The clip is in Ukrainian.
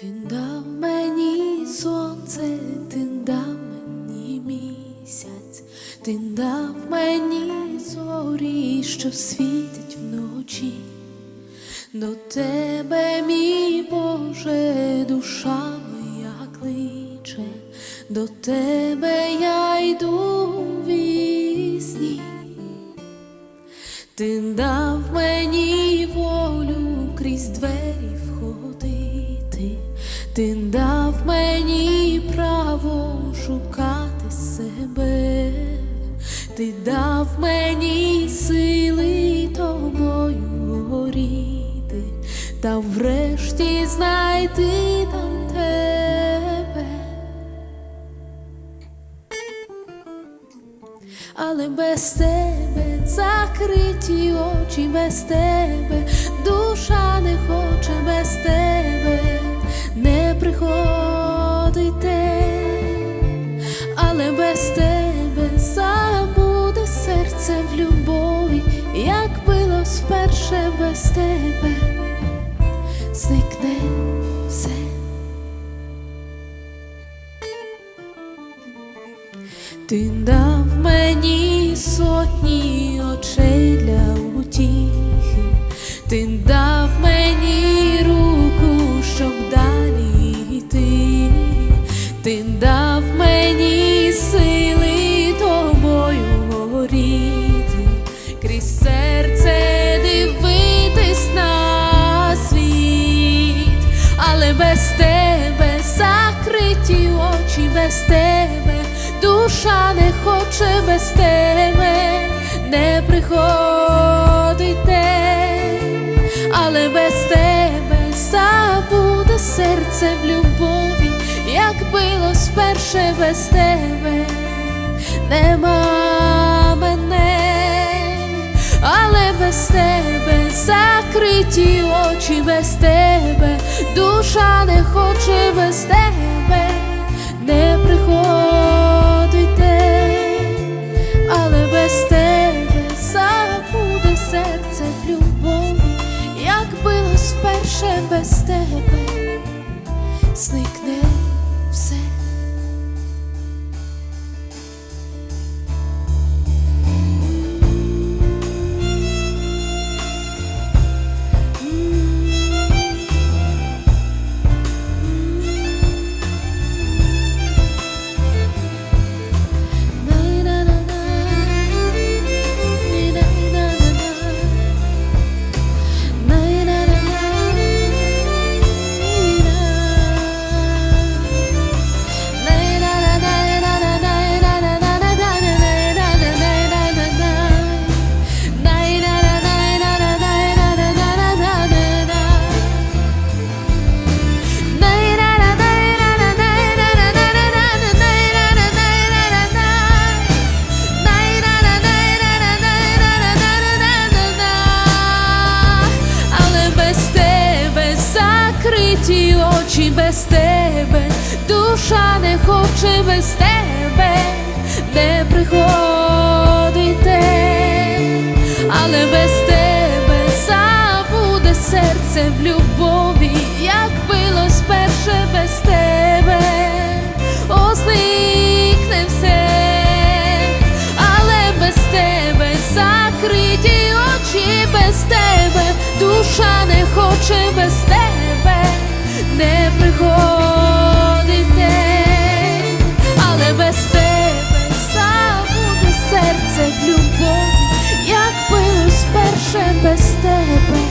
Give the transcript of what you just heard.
Ти дав мені сонце, ти дав мені місяць, ти дав мені зорі, що світить вночі, до тебе, мій Боже, душа моя кличе, до тебе я йду вісні, ти дав мені. Ти дав мені право шукати себе, ти дав мені сили тобою горіти, та врешті знайти там тебе. але без тебе закриті очі, без тебе душа не хоче, серце в любові, як билось вперше без тебе, зникне все. Ти дав мені сотні очей для утіхи, ти дав мені руку, щоб далі йти, ти дав мені сили без тебе душа не хоче без тебе не приходите, але без тебе забуде серце в любові, як билось вперше без тебе, нема мене, але без тебе закриті очі без тебе, душа не хоче без тебе билось вперше без тебе, закриті очі без тебе, душа не хоче без тебе. Не приходите, але без тебе забуде серце в любові, як билось перше без тебе, О, все, але без тебе закриті очі без тебе, душа не хоче без тебе забуде